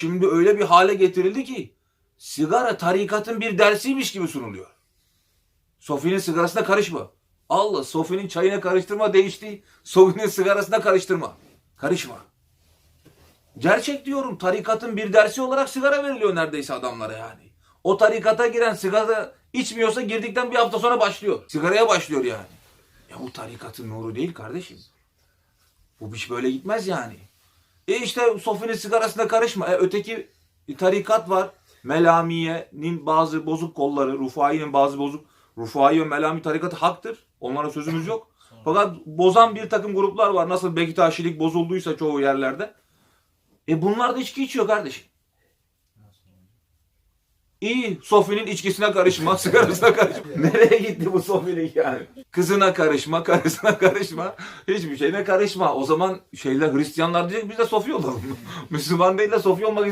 Şimdi öyle bir hale getirildi ki sigara tarikatın bir dersiymiş gibi sunuluyor. Sofi'nin sigarasına karışma. Allah Sofi'nin çayına karıştırma değişti. Sofi'nin sigarasına karıştırma. Karışma. Gerçek diyorum tarikatın bir dersi olarak sigara veriliyor neredeyse adamlara yani. O tarikata giren sigara içmiyorsa girdikten bir hafta sonra başlıyor. Sigaraya başlıyor yani. Ya bu tarikatın nuru değil kardeşim. Bu iş böyle gitmez yani. E işte Sofi'nin sigarasına karışma. E öteki tarikat var. Melamiye'nin bazı bozuk kolları, Rufai'nin bazı bozuk. Rufai ve Melami tarikatı haktır. Onlara sözümüz yok. Fakat bozan bir takım gruplar var. Nasıl Bektaşilik bozulduysa çoğu yerlerde. E bunlar da içki içiyor kardeşim. İyi. Sofi'nin içkisine karışma, sigarasına karışma. Nereye gitti bu Sofi'nin yani? Kızına karışma, karısına karışma. Hiçbir şeyine karışma. O zaman şeyler Hristiyanlar diyecek biz de Sofi olalım. Müslüman değil de Sofi olmak